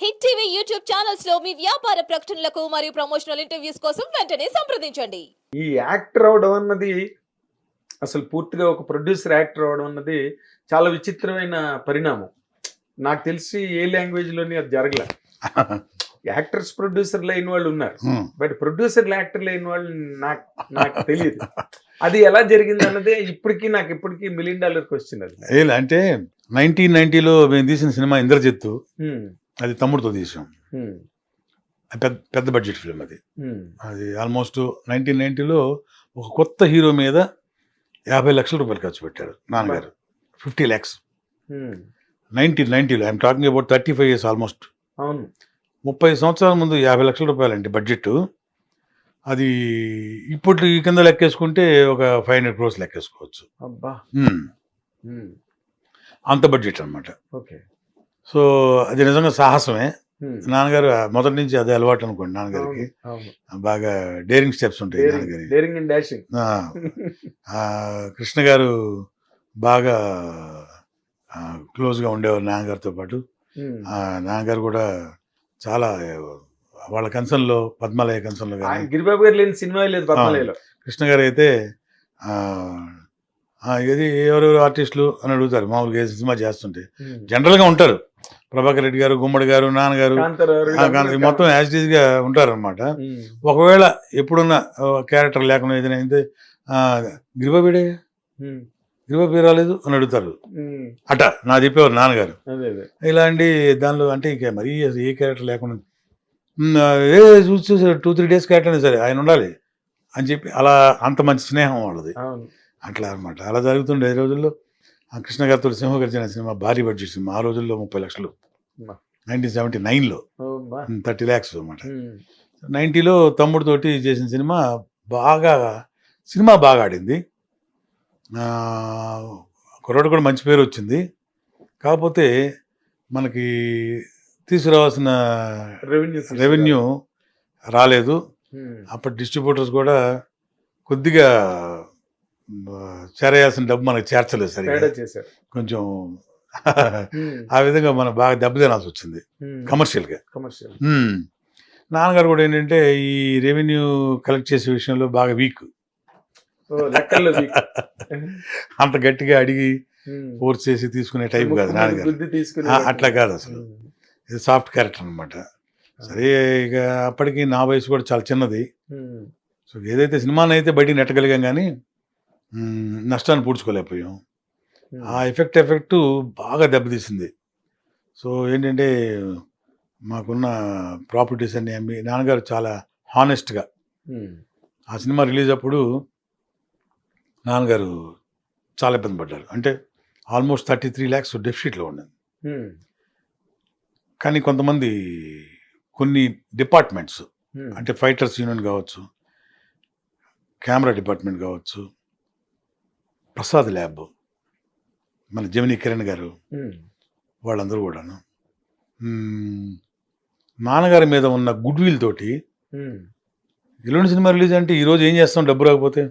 Hit TV YouTube ఛానల్స్లో మీ వ్యాపార ప్రకటనలకు మరియు ప్రమోషనల్ ఇంటర్వ్యూస్ కోసం వెంటనే సంప్రదించండి. ఈ యాక్టర్ అవడం అన్నది అసలు పూర్తిగా ఒక ప్రొడ్యూసర్ యాక్టర్ అవడం అన్నది చాలా విచిత్రమైన పరిణామం. నాకు తెలిసి ఏ లాంగ్వేజ్లోని అది జరగలే. యాక్టర్స్ ప్రొడ్యూసర్లు అయిన వాళ్ళు ఉన్నారు. బట్ ప్రొడ్యూసర్లు యాక్టర్లు అయిన వాళ్ళు నాకు నాకు తెలియదు. అది ఎలా జరిగింది అన్నదే ఇప్పటికీ నాకు ఇప్పటికీ మిలియన్ డాలర్ క్వశ్చన్ అది. అంటే నైన్టీన్ నైన్టీలో మేము తీసిన సినిమా ఇంద్రజిత్తు. అది తమ్ముడితో తీసాం. పెద్ద పెద్ద బడ్జెట్ ఫిల్మ్ అది. అది ఆల్మోస్ట్ నైన్టీన్ నైన్టీలో ఒక కొత్త హీరో మీద యాభై లక్షల రూపాయలు ఖర్చు పెట్టారు నాన్నగారు. Fifty lakhs. Nineteen నైన్టీలో I'm talking about thirty five years almost అవును. ముప్పై సంవత్సరాల ముందు యాభై లక్షల రూపాయలండి బడ్జెట్ అది ఇప్పుడు ఈ కింద లెక్కేసుకుంటే ఒక ఫైవ్ హండ్రెడ్ క్రోర్స్ లెక్కేసుకోవచ్చు. అబ్బా. అంత బడ్జెట్ అన్నమాట. ఓకే. సో అది నిజంగా సాహసమే. నాన్నగారు మొదటి నుంచి అదే అలవాటు అనుకోండి నాన్నగారికి. బాగా డేరింగ్ స్టెప్స్ ఉంటాయి నాన్నగారి కృష్ణ గారు బాగా క్లోజ్గా ఉండేవారు నాన్నగారితో పాటు. నాన్నగారు కూడా చాలా వాళ్ళ కన్సర్న్లో పద్మాలయ కన్సర్న్లో కానీ గిరిబాబు గారు లేని సినిమా లేదు పద్మలేలో కృష్ణ గారు అయితే ఇది ఎవరెవరు ఆర్టిస్టులు అని అడుగుతారు. మామూలుగా సినిమా చేస్తుంటే. జనరల్గా ఉంటారు. ప్రభాకర్ రెడ్డి గారు గుమ్మడి గారు నాన్నగారు మొత్తం యాజ్ ఈజ్గా ఉంటారన్నమాట. ఒకవేళ ఎప్పుడున్న క్యారెక్టర్ లేకుండా ఏదైనా అయితే గిరిబాబీడే గిరిబాబీ రాలేదు అని అడుగుతారు. అట నా చెప్పేవారు నాన్నగారు. ఇలాంటి దానిలో అంటే ఇక మరీ ఏ క్యారెక్టర్ లేకుండా "ఉమ్, ఏ చూసి టూ త్రీ డేస్ క్యారెక్టర్ అయినా సరే ఆయన ఉండాలి అని చెప్పి అలా అంత మంచి స్నేహం వాళ్ళది. అట్లా అన్నమాట. అలా జరుగుతుండే ఈ రోజుల్లో. కృష్ణ గారితో సింహగర్జన సినిమా భారీ బడ్జెట్ సినిమా ఆ రోజుల్లో ముప్పై లక్షలు. నైన్టీన్ సెవెంటీ నైన్లో. థర్టీ ల్యాక్స్ అనమాట. నైంటీలో తమ్ముడితోటి చేసిన సినిమా బాగా సినిమా బాగా ఆడింది కుర్రాడు కూడా మంచి పేరు వచ్చింది కాకపోతే మనకి తీసుకురావాల్సిన రెవెన్యూ. రెవెన్యూ రాలేదు. అప్పటి డిస్ట్రిబ్యూటర్స్ కూడా కొద్దిగా చేరేయాల్సిన డబ్బు మనకి చేర్చలేదు సరిగా తేడా చేశారు కొంచెం ఉమ్. ఆ విధంగా మనం బాగా దెబ్బతినాల్సి వచ్చింది. కమర్షియల్గా కమర్షియల్ మ్మ్. నాన్నగారు కూడా ఏంటంటే ఈ రెవెన్యూ కలెక్ట్ చేసే విషయంలో బాగా వీక్. అంత గట్టిగా అడిగి. ఫోర్స్ చేసి తీసుకునే టైప్ కాదు నాన్నగారు అట్లా కాదు అసలు. ఇది సాఫ్ట్ క్యారెక్టర్ అనమాట సరే ఇక అప్పటికి నా వయసు కూడా చాలా చిన్నది. సో ఏదైతే సినిమాని అయితే బయటికి నెట్టగలిగాం కానీ నష్టాన్ని పూడ్చుకోలేకపోయాం. ఆ ఎఫెక్ట్ ఎఫెక్ట్ బాగా దెబ్బతీసింది సో ఏంటంటే మాకున్న ప్రాపర్టీస్ అన్ని అమ్మి నాన్నగారు చాలా హానెస్ట్గా. ఆ సినిమా రిలీజ్ అప్పుడు నాన్నగారు చాలా ఇబ్బంది పడ్డారు అంటే ఆల్మోస్ట్ థర్టీ త్రీ ల్యాక్స్ డెఫిసిట్లో ఉన్నది. కానీ కొంతమంది కొన్ని డిపార్ట్మెంట్స్. అంటే ఫైటర్స్ యూనియన్ కావచ్చు కెమెరా డిపార్ట్మెంట్ కావచ్చు ప్రసాద్ ల్యాబ్. మన జమినీ కిరణ్ గారు. వాళ్ళందరూ కూడాను. నాన్నగారి మీద ఉన్న గుడ్ విల్ తోటి. ఎల్లుండి సినిమా రిలీజ్ అంటే ఈరోజు ఏం చేస్తాం? డబ్బు రాకపోతే?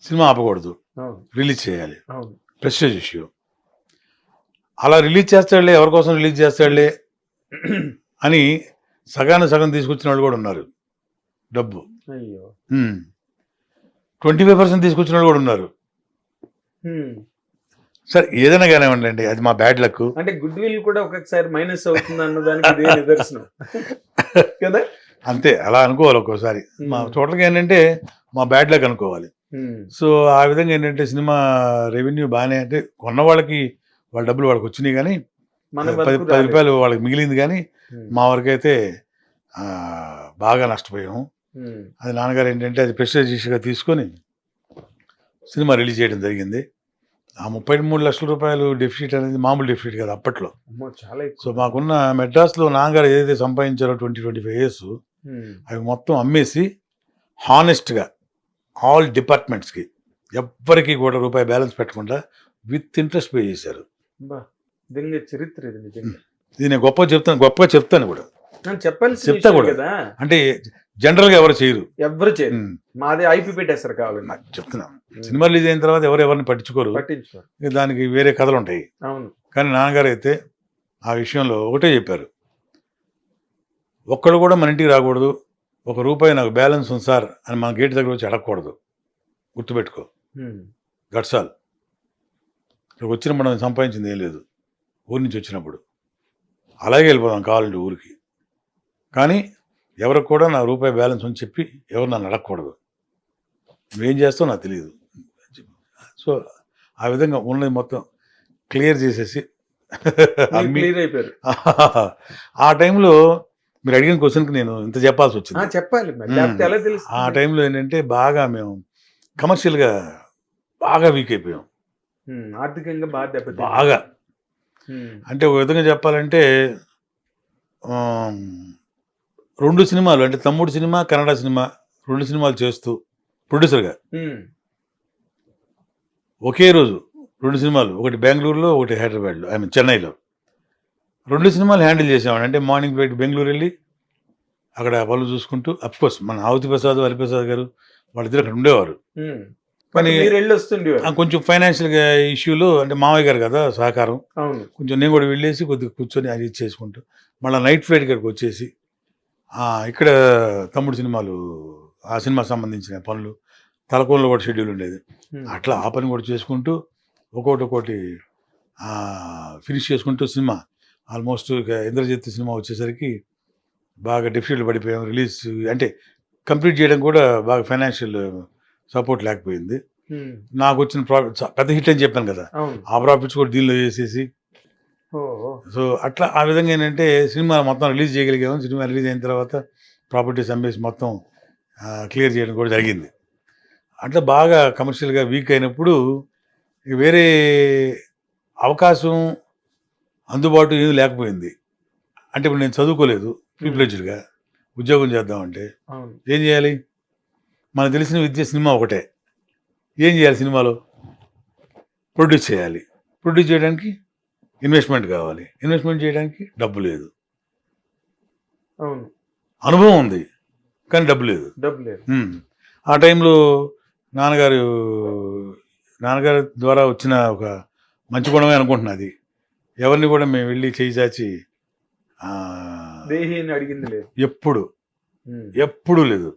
సినిమా ఆపకూడదు. రిలీజ్ చేయాలి. Prestige issue. అలా రిలీజ్ చేస్తాడులే ఎవరి కోసం రిలీజ్ చేస్తాడులే అని సగాన్ని సగం తీసుకొచ్చిన వాళ్ళు కూడా ఉన్నారు. డబ్బు. ట్వంటీ ఫైవ్ పర్సెంట్ తీసుకొచ్చిన వాళ్ళు కూడా ఉన్నారు. సరే ఏదైనా కానివ్వండి అది మా బ్యాడ్ లక్ అంటే గుడ్ విల్ కూడా ఒక్కొక్కసారి మైనస్ అవుతుంది అన్న దానికి నిదర్శనం కదా అంతే అలా అనుకోవాలి ఒక్కోసారి మా. టోటల్గా ఏంటంటే మా బ్యాడ్ లక్ అనుకోవాలి. సో ఆ విధంగా ఏంటంటే సినిమా రెవెన్యూ బాగానే అంటే కొన్న వాళ్ళకి వాళ్ళ డబ్బులు వాళ్ళకి వచ్చినాయి కానీ మన పది పది. రూపాయలు వాళ్ళకి మిగిలింది కానీ. మా వరకైతే బాగా నష్టపోయాము. అది నాన్నగారు ఏంటంటే అది ప్రెస్టేజ్ ఇష్యూగా తీసుకొని సినిమా రిలీజ్ చేయడం జరిగింది. ఆ ముప్పై మూడు లక్షల రూపాయలు డెఫిసిట్ అనేది మామూలు డెఫిసిట్ కాదు అప్పట్లో. చాలా సో మాకున్న మెడ్రాస్లో నాన్నగారు ఏదైతే సంపాదించారో ట్వంటీ ట్వంటీ ఫైవ్ ఇయర్స్. అవి మొత్తం అమ్మేసి హానెస్ట్గా ఆల్ డిపార్ట్మెంట్స్కి ఎవ్వరికి కూడా రూపాయి బ్యాలెన్స్ పెట్టకుండా విత్ ఇంట్రెస్ట్ పే చేశారు. చరిత్ర ఇది నేను గొప్ప చెప్తాను గొప్పగా చెప్తాను కూడా. నేను చెప్పాల్సిన చెప్తా కూడా. అంటే జనరల్గా ఎవరు చేయరు. ఎవ్వరు చేయరు. మాది ఐపీ పెట్టేస్తారు కావాలండి నాకు చెప్తున్నాను. సినిమా రిలీజ్ అయిన తర్వాత ఎవరు ఎవరిని పట్టించుకోరు. పట్టించుకోరు. దానికి వేరే కథలు ఉంటాయి. అవును. కానీ నాన్నగారు అయితే ఆ విషయంలో ఒకటే చెప్పారు. ఒక్కడు కూడా మన ఇంటికి రాకూడదు. ఒక రూపాయి నాకు బ్యాలెన్స్ ఉంది సార్ అని మన గేట్ దగ్గర వచ్చి అడగకూడదు. గుర్తుపెట్టుకో. ఉమ్. గట్సాల్ ఇక్కడికి వచ్చిన మనం సంపాదించింది ఏం లేదు. ఊరి నుంచి వచ్చినప్పుడు. అలాగే వెళ్ళిపోదాం కావాలంటే ఊరికి. కానీ ఎవరికి కూడా నా రూపాయి బ్యాలెన్స్ అని చెప్పి ఎవరు నన్ను అడగకూడదు నువ్వేం చేస్తావు నాకు తెలియదు. సో ఆ విధంగా ఉన్నది మొత్తం క్లియర్ చేసేసి అయిపోయారు. ఆ టైంలో మీరు అడిగిన క్వశ్చన్కి నేను ఇంత చెప్పాల్సి వచ్చింది. చెప్పాలి ఆ టైంలో ఏంటంటే బాగా మేము కమర్షియల్గా బాగా వీక్ అయిపోయాం. ఆర్థికంగా బాగా బాగా. అంటే ఒక విధంగా చెప్పాలంటే రెండు సినిమాలు అంటే తమ్ముడు సినిమా కన్నడ సినిమా రెండు సినిమాలు చేస్తూ ప్రొడ్యూసర్గా. ఒకే రోజు రెండు సినిమాలు ఒకటి బెంగళూరులో ఒకటి హైదరాబాద్లో ఐ మీన్ చెన్నైలో. రెండు సినిమాలు హ్యాండిల్ చేసామండి అంటే మార్నింగ్ ఫ్లైట్ బెంగళూరు వెళ్ళి అక్కడ పనులు చూసుకుంటూ కోర్స్ మన ఆవుతి ప్రసాద్ హరిప్రసాద్ గారు వాళ్ళిద్దరు అక్కడ ఉండేవారు. కానీ కొంచెం ఫైనాన్షియల్గా ఇష్యూలో అంటే మామయ్య గారు కదా సహకారం. కొంచెం నేను కూడా వెళ్ళేసి కొద్దిగా కూర్చొని అది చేసుకుంటూ మళ్ళీ నైట్ ఫ్లైట్ ఇక్కడికి వచ్చేసి ఇక్కడ తమ్ముడు సినిమాలు ఆ సినిమా సంబంధించిన పనులు తలకోనలో కూడా షెడ్యూల్ ఉండేది. అట్లా ఆ పని కూడా చేసుకుంటూ ఒక్కొక్కటి ఒక్కొక్కటి ఫినిష్ చేసుకుంటూ సినిమా ఆల్మోస్ట్ ఇక ఇంద్రజిత్ సినిమా వచ్చేసరికి బాగా డెఫిసిట్లు పడిపోయాం రిలీజ్ అంటే కంప్లీట్ చేయడం కూడా బాగా ఫైనాన్షియల్ సపోర్ట్ లేకపోయింది. నాకు వచ్చిన ప్రాఫిట్ పెద్ద హిట్ అని చెప్పాను కదా ఆ ప్రాఫిట్స్ కూడా దీనిలో ఓ. సో అట్లా ఆ విధంగా ఏంటంటే సినిమా మొత్తం రిలీజ్ చేయగలిగాము. సినిమా రిలీజ్ అయిన తర్వాత ప్రాపర్టీస్ అమ్మేసి మొత్తం క్లియర్ చేయడం కూడా జరిగింది. అట్లా బాగా కమర్షియల్గా వీక్ అయినప్పుడు వేరే అవకాశం అందుబాటు ఏమీ లేకపోయింది. అంటే ఇప్పుడు నేను చదువుకోలేదు ఫుల్ ఫ్లెడ్జ్డ్గా ఉద్యోగం చేద్దామంటే ఏం చేయాలి? మనకు తెలిసిన విద్య సినిమా ఒకటే. ఏం చేయాలి సినిమాలో? ప్రొడ్యూస్ చేయాలి. ప్రొడ్యూస్ చేయడానికి ఇన్వెస్ట్మెంట్ కావాలి. ఇన్వెస్ట్మెంట్ చేయడానికి డబ్బు లేదు. అవును. అనుభవం ఉంది కానీ డబ్బు లేదు. డబ్బు లేదు. ఆ టైంలో నాన్నగారు నాన్నగారి ద్వారా వచ్చిన ఒక మంచి గుణమే అనుకుంటున్నా అది. ఎవరిని కూడా మేము వెళ్ళి చేయి చాచి అడిగింది లేదు. ఎప్పుడు. ఎప్పుడూ లేదు.